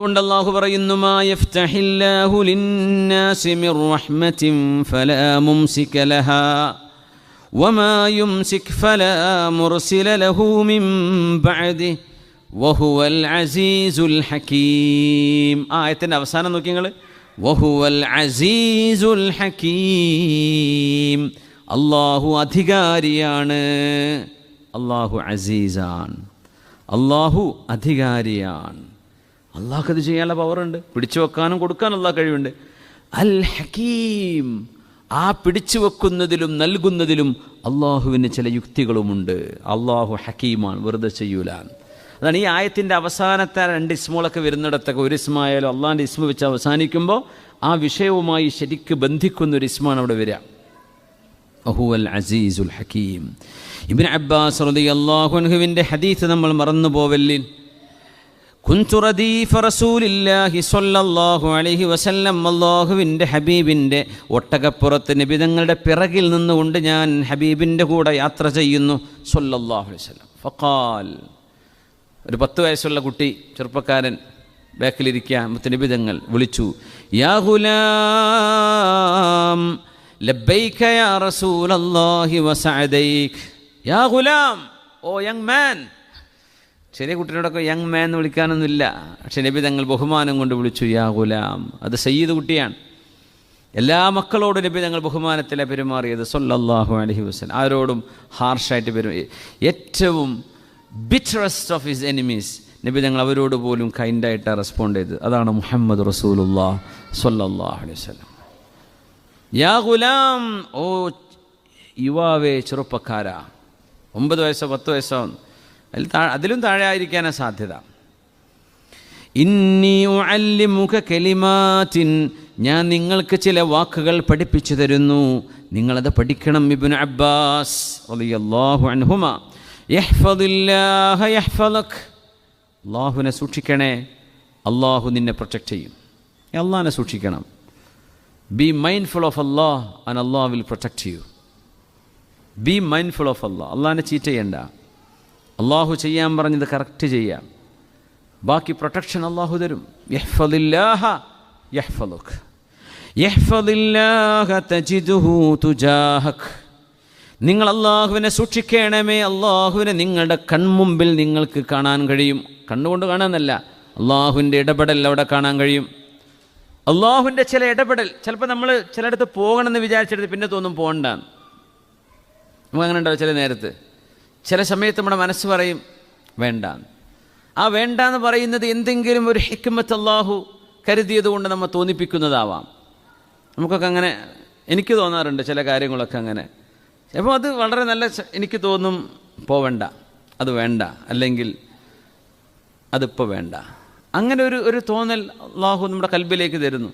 കൊണ്ട് അള്ളാഹു പറയുന്നു ആയത്തിന്റെ അവസാനം നോക്കി നിങ്ങൾ വഹുവൽ അസീസുൽ ഹകീം അള്ളാഹു അധികാരിയാണ്. അള്ളാഹു അസീസാണ്. അള്ളാഹു അധികാരിയാണ്. അള്ളാഹ്ക്ക് അത് ചെയ്യാനുള്ള പവറുണ്ട് പിടിച്ചു വെക്കാനും കൊടുക്കാനും അള്ളാഹ് കഴിവുണ്ട്. അൽ ഹക്കീം ആ പിടിച്ചു വെക്കുന്നതിലും നൽകുന്നതിലും അള്ളാഹുവിന് ചില യുക്തികളുമുണ്ട്. അള്ളാഹു ഹക്കീമാണ് വെറുതെ ചെയ്യൂലാൻ അതാണ് ഈ ആയത്തിന്റെ അവസാനത്തെ രണ്ട് ഇസ്മുകളൊക്കെ വരുന്നിടത്തൊക്കെ ഒരു ഇസ്മായാലും അള്ളാഹിന്റെ ഇസ്മ വെച്ച് അവസാനിക്കുമ്പോൾ ആ വിഷയവുമായി ശരിക്ക് ബന്ധിക്കുന്ന ഒരു ഇസ്മാണ് അവിടെ വരിക. അഹുവൽ അസീസുൽ ഹക്കീം. ഇബിൻ അബ്ബാസ് അൻഹുവിന്റെ ഹദീസ് നമ്മൾ മറന്നു പോവല്ലിൻ കുന്തു റദീഫ റസൂലില്ലാഹി സ്വല്ലല്ലാഹു അലൈഹി വസല്ലം അല്ലാഹുവിന്റെ ഹബീബിന്റെ ഒട്ടകപ്പുറത്ത് നിബിതങ്ങളുടെ പിറകിൽ നിന്നുകൊണ്ട് ഞാൻ ഹബീബിന്റെ കൂടെ യാത്ര ചെയ്യുന്നു. സ്വല്ലല്ലാഹു അലൈഹി വസല്ലം. ഫഖാൽ. ഒരു പത്ത് വയസ്സുള്ള കുട്ടി ചെറുപ്പക്കാരൻ ബാക്കിലിരിക്കുക മുത്തനിബിതങ്ങൾ വിളിച്ചു യാ ഗുലാം ലബ്ബൈക യാ റസൂലല്ലാഹി വസഅദൈക്. യാ ഗുലാം ഓ യങ് മാൻ ചെറിയ കുട്ടിയോടൊക്കെ യങ് മാൻ എന്ന് വിളിക്കാനൊന്നുമില്ല. പക്ഷെ നബി തങ്ങൾ ബഹുമാനം കൊണ്ട് വിളിച്ചു യാ ഗുലാം. അത് സയ്യിദ് കുട്ടിയാണ്. എല്ലാ മക്കളോടും നബി തങ്ങൾ ബഹുമാനത്തിലെ പെരുമാറിയത്. സൊല്ലാഹു അലഹി വസ്ലം ആരോടും ഹാർഷായിട്ട് പെരു ഏറ്റവും ബിറ്ററസ്റ്റ് ഓഫ് ഹിസ് എനിമീസ് നബി തങ്ങൾ അവരോട് പോലും കൈൻഡായിട്ടാണ് റെസ്പോണ്ട് ചെയ്തത്. അതാണ് മുഹമ്മദ് റസൂലുല്ലാ സൊല്ലാഹു അലൈഹി വസ്ലം യാ ഗുലാം ഓ യുവാവേ ചെറുപ്പക്കാരാ. ഒമ്പത് വയസ്സോ പത്ത് വയസ്സോ അതിൽ താ അതിലും താഴെ ആയിരിക്കാനാണ് സാധ്യത. ഇന്നി കലിമാത്തിൻ ഞാൻ നിങ്ങൾക്ക് ചില വാക്കുകൾ പഠിപ്പിച്ചു തരുന്നു. നിങ്ങളത് പഠിക്കണം ഇബ്നു അബ്ബാസ് യഹ്ഫദക് അള്ളാഹുവിനെ സൂക്ഷിക്കണേ അള്ളാഹു നിന്നെ പ്രൊട്ടക്റ്റ് ചെയ്യും. അള്ളാഹിനെ സൂക്ഷിക്കണം. Be mindful of Allah and Allah will protect you be mindful of Allah അള്ളാഹിനെ ചീറ്റ് ചെയ്യണ്ട. അള്ളാഹു ചെയ്യാൻ പറഞ്ഞത് കറക്റ്റ് ചെയ്യാം. ബാക്കി പ്രൊട്ടക്ഷൻ അള്ളാഹു തരും. തജിദുഹു തുജാഹക്. നിങ്ങൾ അള്ളാഹുവിനെ സൂക്ഷിക്കണമേ അള്ളാഹുവിനെ നിങ്ങളുടെ കൺമുമ്പിൽ നിങ്ങൾക്ക് കാണാൻ കഴിയും. കണ്ണുകൊണ്ട് കാണാനല്ല അള്ളാഹുവിന്റെ ഇടപെടൽ അവിടെ കാണാൻ കഴിയും. അള്ളാഹുവിന്റെ ചില ഇടപെടൽ ചിലപ്പോൾ നമ്മൾ ചിലയിടത്ത് പോകണമെന്ന് വിചാരിച്ചെടുത്ത് പിന്നെ തോന്നും പോകണ്ടാന്ന് നമുക്ക് അങ്ങനെ ഉണ്ടാവും ചില നേരത്ത്. ചില സമയത്ത് നമ്മുടെ മനസ്സ് പറയും വേണ്ട. ആ വേണ്ട എന്ന് പറയുന്നത് എന്തെങ്കിലും ഒരു ഹിക്കുമത്ത് അള്ളാഹു കരുതിയത് കൊണ്ട് നമ്മൾ തോന്നിപ്പിക്കുന്നതാവാം. നമുക്കൊക്കെ അങ്ങനെ എനിക്ക് തോന്നാറുണ്ട് ചില കാര്യങ്ങളൊക്കെ അങ്ങനെ. അപ്പോൾ അത് വളരെ നല്ല എനിക്ക് തോന്നും പോവണ്ട അത് വേണ്ട. അല്ലെങ്കിൽ അതിപ്പോൾ വേണ്ട. അങ്ങനെ ഒരു ഒരു തോന്നൽ അള്ളാഹു നമ്മുടെ കൽബിലേക്ക് തരുന്നു.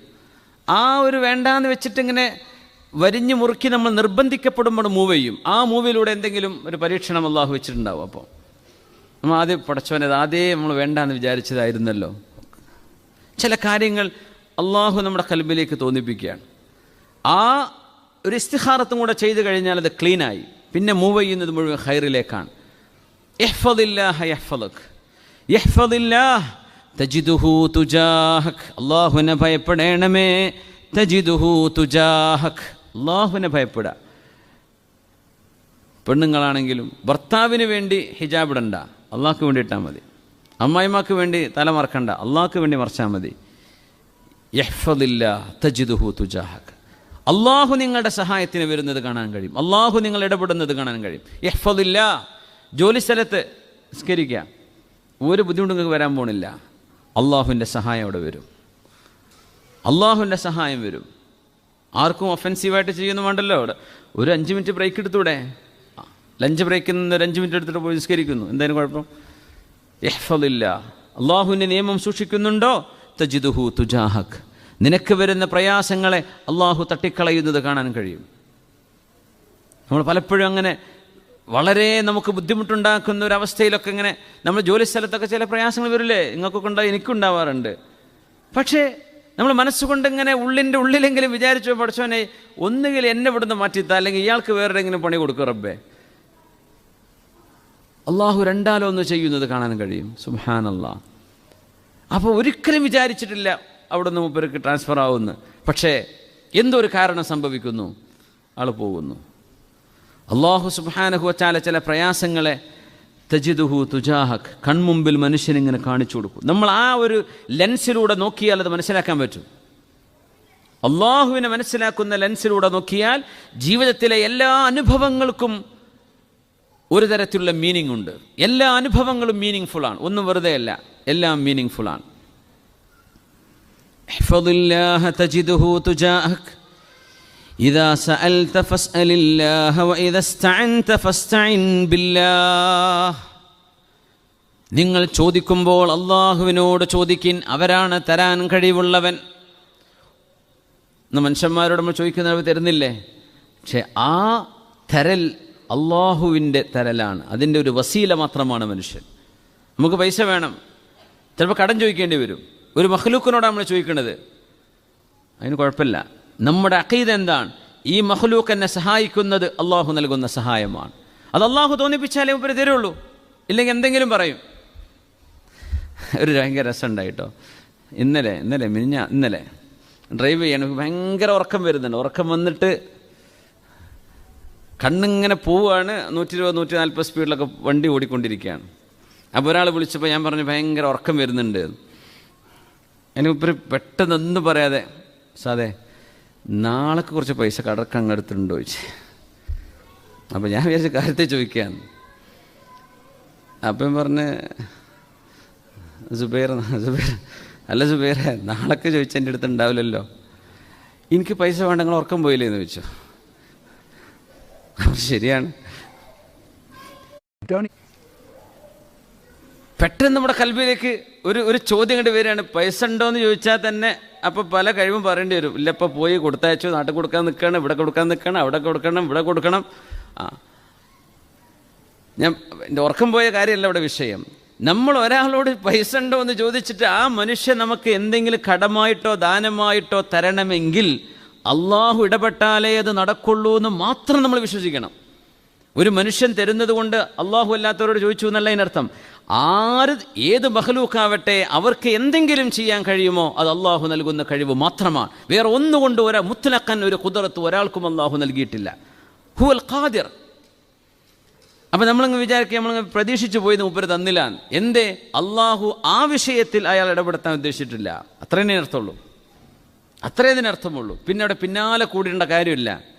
ആ ഒരു വേണ്ടാന്ന് വെച്ചിട്ടിങ്ങനെ വരിഞ്ഞു മുറുക്കി നമ്മൾ നിർബന്ധിക്കപ്പെടുമ്പോൾ മൂവ് ചെയ്യും. ആ മൂവിലൂടെ എന്തെങ്കിലും ഒരു പരീക്ഷണം അള്ളാഹു വെച്ചിട്ടുണ്ടാവും. അപ്പോൾ നമ്മൾ ആദ്യം പടച്ചവനത് ആദ്യം നമ്മൾ വേണ്ടാന്ന് വിചാരിച്ചതായിരുന്നല്ലോ. ചില കാര്യങ്ങൾ അള്ളാഹു നമ്മുടെ കൽബിലേക്ക് തോന്നിപ്പിക്കുകയാണ്. ആ ഒരു ഇസ്തിഹാറത്തും കൂടെ ചെയ്തു കഴിഞ്ഞാൽ അത് ക്ലീനായി പിന്നെ മൂവ് ചെയ്യുന്നത് മുഴുവൻ ഹൈറിലേക്കാണ് അള്ളാഹുവിനെ ഭയപ്പെടേണമേ. തജിദുഹു തുജാഹക്. അള്ളാഹുവിനെ ഭയപ്പെടുക. പെണ്ണുങ്ങളാണെങ്കിലും ഭർത്താവിന് വേണ്ടി ഹിജാബ് ഇടണ്ട. അള്ളാഹ്ക്ക് വേണ്ടി ഇട്ടാൽ മതി. അമ്മായിമാക്ക് വേണ്ടി തല മറക്കണ്ട. അള്ളാഹ്ക്ക് വേണ്ടി മറച്ചാൽ മതി. യഹ്ഫദില്ല തജിദുഹു തുജാഹക്. അള്ളാഹു നിങ്ങളുടെ സഹായത്തിന് വരുന്നത് കാണാൻ കഴിയും. അള്ളാഹു നിങ്ങൾ ഇടപെടുന്നത് കാണാൻ കഴിയും. യഹ്ഫദില്ല ജോലി സ്ഥലത്ത് നിസ്കരിക്കുക. ഒരു ബുദ്ധിമുട്ടും നിങ്ങൾക്ക് വരാൻ പോണില്ല. അള്ളാഹുവിന്റെ സഹായം അവിടെ വരും. അള്ളാഹുവിന്റെ സഹായം വരും. ആർക്കും ഒഫൻസീവായിട്ട് ചെയ്യുന്നു വേണ്ടല്ലോ. അവിടെ ഒരു അഞ്ച് മിനിറ്റ് ബ്രേക്ക് എടുത്തൂടെ? ലഞ്ച് ബ്രേക്കിൽ നിന്ന് ഒരു അഞ്ച് മിനിറ്റ് എടുത്തിട്ട് പോയി നിസ്കരിക്കുന്നു. എന്തായാലും കുഴപ്പം? യഹ്ഫദില്ല അള്ളാഹുവിന്റെ നിയമം സൂക്ഷിക്കുന്നുണ്ടോ? തജിദുഹു തുജാഹക്. നിനക്ക് വരുന്ന പ്രയാസങ്ങളെ അള്ളാഹു തട്ടിക്കളയുന്നത് കാണാൻ കഴിയും. നമ്മൾ പലപ്പോഴും അങ്ങനെ വളരെ നമുക്ക് ബുദ്ധിമുട്ടുണ്ടാക്കുന്ന ഒരു അവസ്ഥയിലൊക്കെ ഇങ്ങനെ നമ്മൾ ജോലി സ്ഥലത്തൊക്കെ ചില പ്രയാസങ്ങൾ വരില്ലേ? നിങ്ങൾക്കൊക്കെ ഉണ്ടാകും എനിക്കുണ്ടാവാറുണ്ട്. പക്ഷേ നമ്മൾ മനസ്സുകൊണ്ട് ഇങ്ങനെ ഉള്ളിന്റെ ഉള്ളിലെങ്കിലും വിചാരിച്ചു പഠിച്ചവനെ ഒന്നുകിൽ എന്നെ ഇവിടുന്ന് മാറ്റിത്താ അല്ലെങ്കിൽ ഇയാൾക്ക് വേറെങ്കിലും പണി കൊടുക്കുക റബ്ബേ. അള്ളാഹു രണ്ടാലോ ഒന്ന് ചെയ്യുന്നത് കാണാൻ കഴിയും. സുഹാനല്ലാ അപ്പോൾ ഒരിക്കലും വിചാരിച്ചിട്ടില്ല അവിടെ നിന്ന് മൂപ്പർക്ക് ട്രാൻസ്ഫർ ആവുമെന്ന്. പക്ഷേ എന്തൊരു കാരണം സംഭവിക്കുന്നു? ആൾ പോകുന്നു. അള്ളാഹു സുബാനഹു വച്ചാല ചില പ്രയാസങ്ങളെ തജിദുഹു തുജാഹക് കൺമുമ്പിൽ മനുഷ്യനിങ്ങനെ കാണിച്ചു കൊടുക്കും. നമ്മൾ ആ ഒരു ലെൻസിലൂടെ നോക്കിയാൽ അത് മനസ്സിലാക്കാൻ പറ്റും. അള്ളാഹുവിനെ മനസ്സിലാക്കുന്ന ലെൻസിലൂടെ നോക്കിയാൽ ജീവിതത്തിലെ എല്ലാ അനുഭവങ്ങൾക്കും ഒരു തരത്തിലുള്ള മീനിങ് ഉണ്ട്. എല്ലാ അനുഭവങ്ങളും മീനിങ് ആണ്. ഒന്നും വെറുതെ അല്ല എല്ലാം മീനിങ് ഫുള്ളാണ് إذا سألت فاسأل الله وإذا استعنت فاستعن بالله നിങ്ങൾ ചോദിക്കുമ്പോൾ അള്ളാഹുവിനോട് ചോദിക്കിൻ അവരാണ് തരാൻ കഴിവുള്ളവൻ ഇന്ന് മനുഷ്യന്മാരോട് നമ്മൾ ചോദിക്കുന്നവർ തരുന്നില്ലേ പക്ഷെ ആ തരൽ അള്ളാഹുവിൻ്റെ തരലാണ് അതിൻ്റെ ഒരു വസീല മാത്രമാണ് മനുഷ്യൻ നമുക്ക് പൈസ വേണം ചിലപ്പോൾ കടം ചോദിക്കേണ്ടി വരും ഒരു മഹ്ലൂക്കിനോടാണ് നമ്മൾ ചോദിക്കുന്നത് അതിന് കുഴപ്പമില്ല നമ്മുടെ അഖീദ എന്താണ്? ഈ മഹ്ലൂക്ക് എന്നെ സഹായിക്കുന്നത് അള്ളാഹു നൽകുന്ന സഹായമാണ്. അത് അള്ളാഹു തോന്നിപ്പിച്ചാലേ ഉപരി തരുള്ളൂ. ഇല്ലെങ്കിൽ എന്തെങ്കിലും പറയും. ഒരു ഭയങ്കര രസമുണ്ടായിട്ടോ ഇന്നലെ ഇന്നലെ മിനിഞ്ഞ ഇന്നലെ ഡ്രൈവ് ചെയ്യണം ഭയങ്കര ഉറക്കം വരുന്നുണ്ട്. ഉറക്കം വന്നിട്ട് കണ്ണിങ്ങനെ പോവുകയാണ് നൂറ്റി ഇരുപത് നൂറ്റി നാൽപ്പത് സ്പീഡിലൊക്കെ വണ്ടി ഓടിക്കൊണ്ടിരിക്കുകയാണ്. അപ്പോൾ ഒരാൾ വിളിച്ചപ്പോൾ ഞാൻ പറഞ്ഞു ഭയങ്കര ഉറക്കം വരുന്നുണ്ട്. അതിനുപ്പരി പെട്ടെന്ന് ഒന്നും പറയാതെ സാധേ നാളേക്ക് കുറച്ച് പൈസ കടക്ക് അങ്ങെടുത്തിട്ടുണ്ടോ ചോദിച്ചു. അപ്പോൾ ഞാൻ വിചാരിച്ച കാര്യത്തെ ചോദിക്കുകയാണ് അപ്പം പറഞ്ഞ് സുബൈർ സുബൈർ അല്ല സുബൈറെ നാളൊക്കെ ചോദിച്ചാൽ എന്റെ അടുത്ത് ഉണ്ടാവില്ലല്ലോ. എനിക്ക് പൈസ വേണ്ട നിങ്ങൾ ഉറക്കം പോയില്ലേ എന്ന് ചോദിച്ചു. ശരിയാണ്. പെട്ടെന്ന് നമ്മുടെ കൽബിലേക്ക് ഒരു ഒരു ചോദ്യം കണ്ട് വരികയാണ്. പൈസ ഉണ്ടോ എന്ന് ചോദിച്ചാൽ തന്നെ അപ്പോൾ പല കഴിവും പറയേണ്ടി വരും. ഇല്ല ഇപ്പോൾ പോയി കൊടുത്തയച്ചു നാട്ടിൽ കൊടുക്കാൻ നിൽക്കണം ഇവിടെ കൊടുക്കാൻ നിൽക്കണം അവിടെ കൊടുക്കണം ഇവിടെ കൊടുക്കണം. ആ. ഞാൻ എന്റെ ഉറക്കം പോയ കാര്യമല്ല ഇവിടെ വിഷയം. നമ്മൾ ഒരാളോട് പൈസ ഉണ്ടോ എന്ന് ചോദിച്ചിട്ട് ആ മനുഷ്യൻ നമുക്ക് എന്തെങ്കിലും കടമായിട്ടോ ദാനമായിട്ടോ തരണമെങ്കിൽ അള്ളാഹു ഇടപെട്ടാലേ അത് നടക്കുള്ളൂ എന്ന് മാത്രം നമ്മൾ വിശ്വസിക്കണം. ഒരു മനുഷ്യൻ തരുന്നത് കൊണ്ട് അള്ളാഹു അല്ലാത്തവരോട് ചോദിച്ചു എന്നല്ല അതിനർത്ഥം. ആര് ഏത് ബഹലൂക്കാവട്ടെ അവർക്ക് എന്തെങ്കിലും ചെയ്യാൻ കഴിയുമോ അത് അള്ളാഹു നൽകുന്ന കഴിവ് മാത്രമാണ്. വേറെ ഒന്നുകൊണ്ട് ഒരാ മുത്തലക്കൻ ഒരു കുതിരത്ത് ഒരാൾക്കും അള്ളാഹു നൽകിയിട്ടില്ല. ഹുവൽ ഖാദിർ. അപ്പം നമ്മളങ്ങ് വിചാരിക്കുക നമ്മളങ്ങ് പ്രതീക്ഷിച്ചു പോയി മുപ്പര് തന്നില്ല എന്തേ? അള്ളാഹു ആ വിഷയത്തിൽ അയാൾ ഇടപെടുത്താൻ ഉദ്ദേശിച്ചിട്ടില്ല. അത്രേ അർത്ഥമുള്ളൂ അത്രേ ഇതിനർത്ഥമുള്ളൂ പിന്നെ അവിടെ പിന്നാലെ കൂടിയേണ്ട കാര്യമില്ല.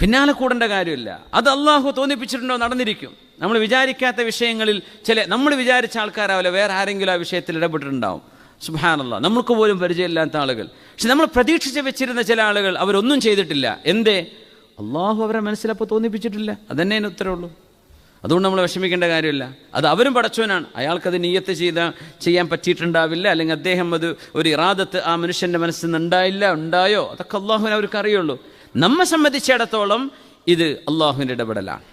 പിന്നാലെ കൂടേണ്ട കാര്യമില്ല. അത് അള്ളാഹു തോന്നിപ്പിച്ചിട്ടുണ്ടോ നടന്നിരിക്കും. നമ്മൾ വിചാരിക്കാത്ത വിഷയങ്ങളിൽ ചില നമ്മൾ വിചാരിച്ച ആൾക്കാരാവില്ല വേറെ ആരെങ്കിലും ആ വിഷയത്തിൽ ഇടപെട്ടിട്ടുണ്ടാവും. സുഹാനല്ല നമ്മൾക്ക് പോലും പരിചയമില്ലാത്ത ആളുകൾ. പക്ഷെ നമ്മൾ പ്രതീക്ഷിച്ച് വെച്ചിരുന്ന ചില ആളുകൾ അവരൊന്നും ചെയ്തിട്ടില്ല. എന്തേ? അള്ളാഹു അവരെ മനസ്സിലപ്പോൾ തോന്നിപ്പിച്ചിട്ടില്ല. അതന്നെ അതിന് ഉത്തരവുള്ളൂ അതുകൊണ്ട് നമ്മൾ വിഷമിക്കേണ്ട കാര്യമില്ല. അത് അവരും പടച്ചവനാണ്. അയാൾക്കത് നീയത്ത് ചെയ്ത ചെയ്യാൻ പറ്റിയിട്ടുണ്ടാവില്ല. അല്ലെങ്കിൽ അദ്ദേഹം അത് ഒരു ഇറാദത്ത് ആ മനുഷ്യന്റെ മനസ്സിൽ നിന്ന് ഉണ്ടായില്ല ഉണ്ടായോ? അതൊക്കെ അള്ളാഹുവിനെ അവർക്ക് അറിയുള്ളൂ. നമ്മെ സംബന്ധിച്ചിടത്തോളം ഇത് അള്ളാഹുവിൻ്റെ ഇടപെടലാണ്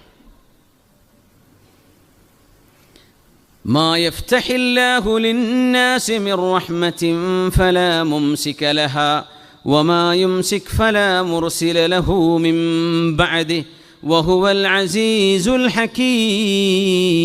ما يفتح الله للناس من رحمة فلا ممسك لها وما يمسك فلا مرسل له من بعده وهو العزيز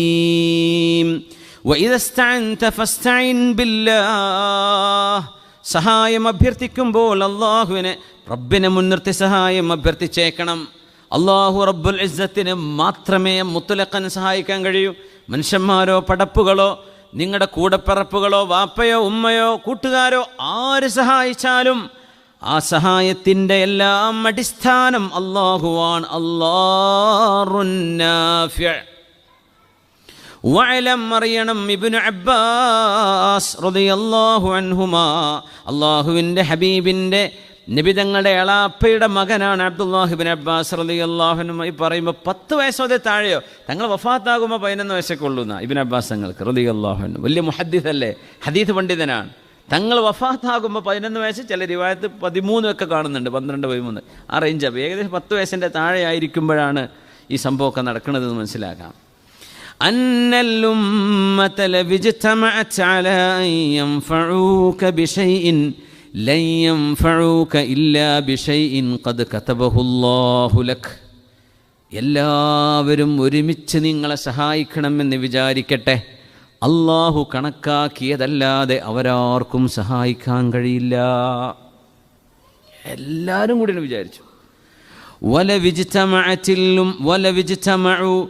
الحكيم وإذا استعنت فاستعن بالله സഹായം അഭ്യർത്ഥിക്കുമ്പോൾ അള്ളാഹുവിനെ റബ്ബിനെ മുൻനിർത്തി സഹായം അഭ്യർത്ഥിച്ചേക്കണം. അള്ളാഹു റബ്ബുൽ ഇസ്സത്തിന് മാത്രമേ മുത്തുലക്കൻ സഹായിക്കാൻ കഴിയൂ. മനുഷ്യന്മാരോ പടപ്പുകളോ നിങ്ങളുടെ കൂടപ്പിറപ്പുകളോ വാപ്പയോ ഉമ്മയോ കൂട്ടുകാരോ ആര് സഹായിച്ചാലും ആ സഹായത്തിന്റെ എല്ലാം അടിസ്ഥാനം അള്ളാഹുവാൻ അള്ളാറുന്നാഫ്യ വഅലം അറിയണം ഇബ്നു അബ്ബാസ് റളിയല്ലാഹു അൻഹുമാ. അള്ളാഹുവിന്റെ ഹബീബിന്റെ നിബിതങ്ങളുടെ എളാപ്പയുടെ മകനാണ് അബ്ദുല്ലാഹിബിൻ അബ്ബാസ് അൻഹു ഈ പറയുമ്പോൾ പത്ത് വയസ്സോതെ താഴെയോ? തങ്ങൾ വഫാത്താകുമ്പോൾ പതിനൊന്ന് വയസ്സൊക്കെ ഉള്ളുന്ന ഇബിൻ അബ്ബാസ് തങ്ങൾക്ക് റലി അൻഹു. വലിയ മുഹദ്ദിസ് അല്ലേ ഹദീസ് പണ്ഡിതനാണ്. തങ്ങൾ വഫാത്താകുമ്പോൾ പതിനൊന്ന് വയസ്സ് ചില രൂപായത്ത് പതിമൂന്നൊക്കെ കാണുന്നുണ്ട്. പന്ത്രണ്ട് പതിമൂന്ന്. ആ റേഞ്ച് അപ്പോൾ ഏകദേശം പത്ത് വയസ്സിന്റെ താഴെ ആയിരിക്കുമ്പോഴാണ് ഈ സംഭവമൊക്കെ നടക്കുന്നതെന്ന് മനസ്സിലാക്കാം. أن الأمة لو اجتمعت على أن ينفعوك بشيء لن ينفعوك إلا بشيء قد كتبه الله لك എല്ലാവരും ഒരുമിച്ച് നിങ്ങളെ സഹായിക്കണമെന്ന് വിചാരിക്കട്ടെ അള്ളാഹു കണക്കാക്കിയതല്ലാതെ അവരാർക്കും സഹായിക്കാൻ കഴിയില്ല എല്ലാവരും കൂടി ഒന്ന് വിചാരിച്ചു ولوجتمعت الم- ولوجتمعوا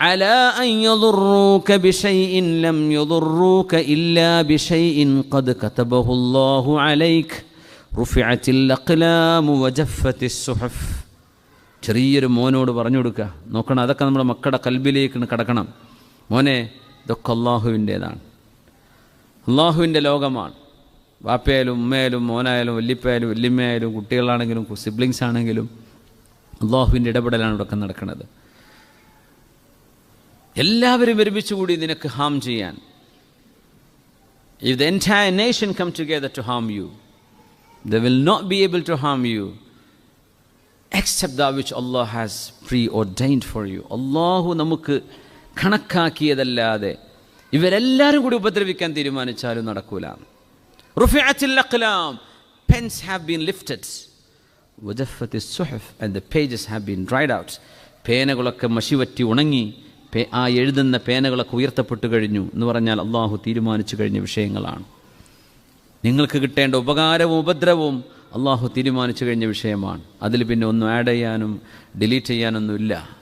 على أن يضروك بشيء لم يضروك إلا بشيء قد كتبه الله عليك رفعت الأقلام وجفت الصحف ചെറിയൊരു മോനോട് പറഞ്ഞു കൊടുക്കുക നോക്കണം അതൊക്കെ നമ്മുടെ മക്കളുടെ കൽബിലേക്ക് കടക്കണം മോനെ ഇതൊക്കെ അള്ളാഹുവിൻ്റേതാണ് അള്ളാഹുവിൻ്റെ ലോകമാണ് വാപ്പയായാലും ഉമ്മയായാലും മോനായാലും വല്യപ്പയായാലും വല്യമ്മയായാലും കുട്ടികളാണെങ്കിലും സിബ്ലിങ്സ് ആണെങ്കിലും അള്ളാഹുവിൻ്റെ ഇടപെടലാണ് ഇവിടെയൊക്കെ നടക്കുന്നത് എല്ലാവരും ഒരുമിച്ച് കൂടി നിനക്ക് ഹാം ചെയ്യാൻ if the entire nation come together to harm you they will not be able to harm you except that which Allah has preordained for you അള്ളാഹു നമുക്ക് കണക്കാക്കിയതല്ലാതെ ഇവരെല്ലാവരും കൂടി ഉപദ്രവിക്കാൻ തീരുമാനിച്ചാലും നടക്കൂല റുഫിഅത്തിൽ അഖ്ലാം pens have been lifted വജഫത്ത് സുഹഫ് and the pages have been dried out പേനകളൊക്കെ മഷിവറ്റി ഉണങ്ങി പേ ആ എഴുതുന്ന പേനകളൊക്കെ ഉയർത്തപ്പെട്ടു കഴിഞ്ഞു എന്ന് പറഞ്ഞാൽ അള്ളാഹു തീരുമാനിച്ചു കഴിഞ്ഞ വിഷയങ്ങളാണ്. നിങ്ങൾക്ക് കിട്ടേണ്ട ഉപകാരവും ഉപദ്രവവും അള്ളാഹു തീരുമാനിച്ചു കഴിഞ്ഞ വിഷയമാണ്. അതിൽ പിന്നെ ഒന്നും ആഡ് ചെയ്യാനും ഡിലീറ്റ് ചെയ്യാനൊന്നുമില്ല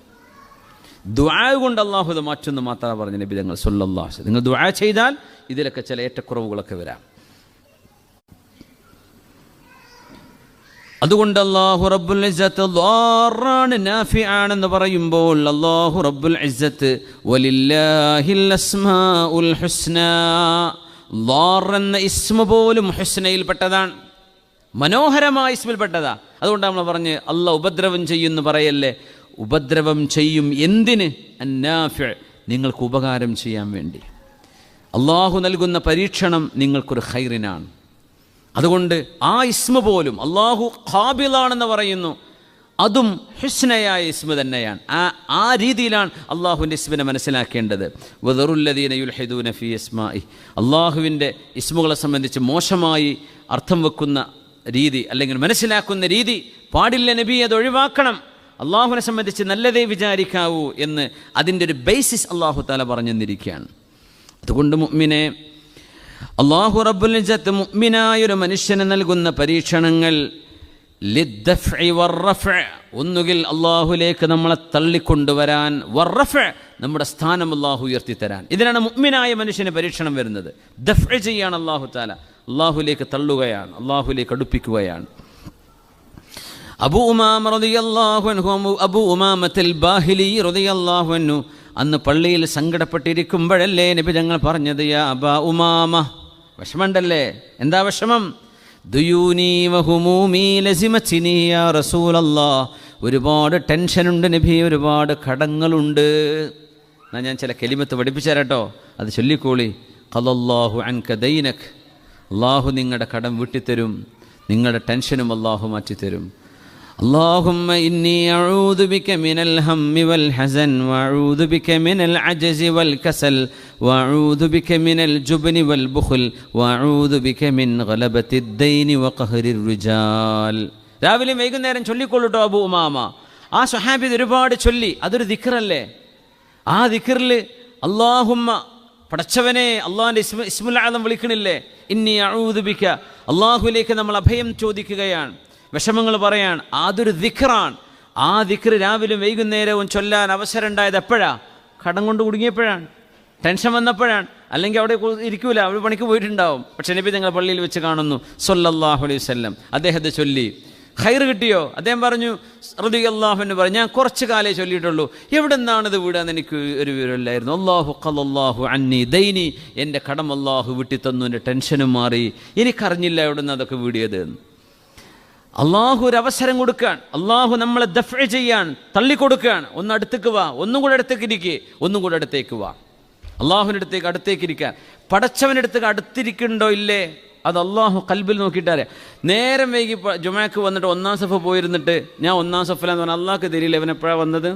ദ്വായ കൊണ്ട് അള്ളാഹു ഇത് മാറ്റുമെന്ന് മാത്രമാണ് പറഞ്ഞ നബി തങ്ങൾ സല്ലല്ലാഹു നിങ്ങൾ ദ്വായ ചെയ്താൽ ഇതിലൊക്കെ ചില ഏറ്റക്കുറവുകളൊക്കെ വരാം. അതുകൊണ്ട് അള്ളാഹു റബ്ബുൽ ഇസ്സത്ത് ദ്വാറാണ് നാഫി ആണെന്ന് പറയുമ്പോൾ അള്ളാഹു റബ്ബുൽ ഇസ്സത്ത് വലില്ലാഹിൽ അസ്മാഉൽ ഹുസ്ന. എന്ന ഇസ്മ പോലും ഹുസ്നയിൽപ്പെട്ടതാണ് മനോഹരമായ ഇസ്മിൽപ്പെട്ടതാ അതുകൊണ്ട് നമ്മൾ പറഞ്ഞ് അള്ളാഹ് ഉപദ്രവം ചെയ്യുമെന്ന് പറയല്ലേ? ഉപദ്രവം ചെയ്യും എന്തിന്? അന്നാഫിഅ നിങ്ങൾക്ക് ഉപകാരം ചെയ്യാൻ വേണ്ടി. അള്ളാഹു നൽകുന്ന പരീക്ഷണം നിങ്ങൾക്കൊരു ഹൈറിനാണ് അതുകൊണ്ട് ആ ഇസ്മ പോലും അള്ളാഹു ഖാബിലാണെന്ന് പറയുന്നു. അതും ഹുസ്നയായ ഇസ്മ തന്നെയാണ്. ആ ആ രീതിയിലാണ് അള്ളാഹുവിന്റെ ഇസ്മിനെ മനസ്സിലാക്കേണ്ടത്. വദറുല്ലദീന യുൽഹിദൂന ഇസ്മായി അള്ളാഹുവിന്റെ ഇസ്മുകളെ സംബന്ധിച്ച് മോശമായി അർത്ഥം വെക്കുന്ന രീതി അല്ലെങ്കിൽ മനസ്സിലാക്കുന്ന രീതി പാടില്ല നബി അത് ഒഴിവാക്കണം. അള്ളാഹുവിനെ സംബന്ധിച്ച് നല്ലതേ വിചാരിക്കാവൂ എന്ന് അതിന്റെ ഒരു ബേസിസ് അള്ളാഹു താല പറഞ്ഞു തന്നിരിക്കുകയാണ് അതുകൊണ്ട് മുഅ്മിനെ അള്ളാഹു മുഅ്മിനായ ഒരു മനുഷ്യന് നൽകുന്ന പരീക്ഷണങ്ങൾ. ഒന്നുകിൽ അള്ളാഹുലേക്ക് നമ്മളെ തള്ളിക്കൊണ്ടുവരാൻ വർറഫ് നമ്മുടെ സ്ഥാനം അള്ളാഹു ഉയർത്തിത്തരാൻ. ഇതിനാണ് മുഅ്മിനായ മനുഷ്യന് പരീക്ഷണം വരുന്നത്. ദഫ് ചെയ്യാണ് അള്ളാഹു താല അള്ളാഹുലേക്ക് തള്ളുകയാണ് അള്ളാഹുലേക്ക് അടുപ്പിക്കുകയാണ്. അബു ഉമാമ റളിയല്ലാഹു അൻഹു അബു- ഉമാമത്തുൽ ബാഹിലി റളിയല്ലാഹു അൻഹു അന്ന് പള്ളിയിൽ സങ്കടപ്പെട്ടിരിക്കുമ്പോഴല്ലേ നബി ഞങ്ങൾ പറഞ്ഞത് യാ ഉമാമ. വിഷമണ്ടല്ലേ എന്താ വിഷമം? ഒരുപാട് ടെൻഷനുണ്ട് നബി ഒരുപാട് കടങ്ങളുണ്ട്. എന്നാ ഞാൻ ചില കെലിമത്ത് പഠിപ്പിച്ചു തരാട്ടോ അത് ചൊല്ലിക്കോളി. ഖലല്ലാഹു അൻക ദൈനക്. അള്ളാഹു നിങ്ങളുടെ കടം വീട്ടിത്തരും. നിങ്ങളുടെ ടെൻഷനും അള്ളാഹു മാറ്റിത്തരും. اللهم إني أعوذ بك من الهم والحزن وأعوذ بك من العجز والكسل وأعوذ بك من الجبن والبخل وأعوذ بك من غلبة الدين وقهر الرجال രാവിലെ വൈകുന്നേരം ചൊല്ലിക്കൊള്ളൂട്ടോ അബു ഉമാമ ആ സ്വഹാബി ഇത് ഒരുപാട് ചൊല്ലി അതൊരു ദിക്റല്ലേ ആ ദിക്റിൽ അള്ളാഹുമ്മ പടച്ചവനെ അള്ളാഹിൻ്റെ ഇസ്മ ഇസ്മുൽ ആലം വിളിക്കണില്ലേ ഇന്നി അഴൂതുബിക്ക അള്ളാഹുലേക്ക് നമ്മൾ അഭയം ചോദിക്കുകയാണ് വിഷമങ്ങൾ പറയാണ് അതൊരു ദിഖറാണ് ആ ദിക്റ് രാവിലും വൈകുന്നേരവും ചൊല്ലാൻ അവസരം ഉണ്ടായത് എപ്പോഴാ? കടം കൊണ്ട് കുടുങ്ങിയപ്പോഴാണ്. ടെൻഷൻ വന്നപ്പോഴാണ്. അല്ലെങ്കിൽ അവിടെ ഇരിക്കൂല അവിടെ പണിക്ക് പോയിട്ടുണ്ടാവും. പക്ഷെ നബി നിങ്ങൾ പള്ളിയിൽ വെച്ച് കാണുന്നു സൊല്ലാഹു അലൈഹി വല്ലം അദ്ദേഹത്തെ ചൊല്ലി. ഹൈർ കിട്ടിയോ? അദ്ദേഹം പറഞ്ഞു റബി അള്ളാഹു എന്ന് പറഞ്ഞു ഞാൻ കുറച്ച് കാലേ ചൊല്ലിയിട്ടുള്ളൂ. എവിടെ ഇത് വീടാന്ന് എനിക്ക് ഒരു വിവരമില്ലായിരുന്നു. അള്ളാഹു ഖലല്ലാഹു അന്നി ദൈനി. എന്റെ കടം അള്ളാഹു വിട്ടിത്തന്നു എന്റെ ടെൻഷനും മാറി. എനിക്കറിഞ്ഞില്ല എവിടെ നിന്ന് അതൊക്കെ വീടിയത് എന്ന്. അള്ളാഹു ഒരു അവസരം കൊടുക്കുകയാണ് അള്ളാഹു നമ്മളെ ദഫ് ചെയ്യാൻ തള്ളിക്കൊടുക്കുകയാണ് ഒന്ന് അടുത്തേക്ക് വാ ഒന്നും കൂടെ അടുത്തേക്ക് ഇരിക്കുക ഒന്നും കൂടെ അടുത്തേക്ക് വാ. അള്ളാഹുവിന്റെ അടുത്തേക്ക് അടുത്തേക്ക് ഇരിക്കാൻ പടച്ചവന്റെ അടുത്തേക്ക് അടുത്തിരിക്കുന്നുണ്ടോ ഇല്ലേ? അത് അള്ളാഹു കൽബിൽ നോക്കിയിട്ടാരെ നേരം വൈകി ജുമാക്ക് വന്നിട്ട് ഒന്നാം സഫ പോയിരുന്നിട്ട് ഞാൻ ഒന്നാം സഫലാന്ന് പറഞ്ഞാൽ അള്ളാഹ്ക്ക് തിരിയില്ല ഇവൻ എപ്പോഴാണ് വന്നത്?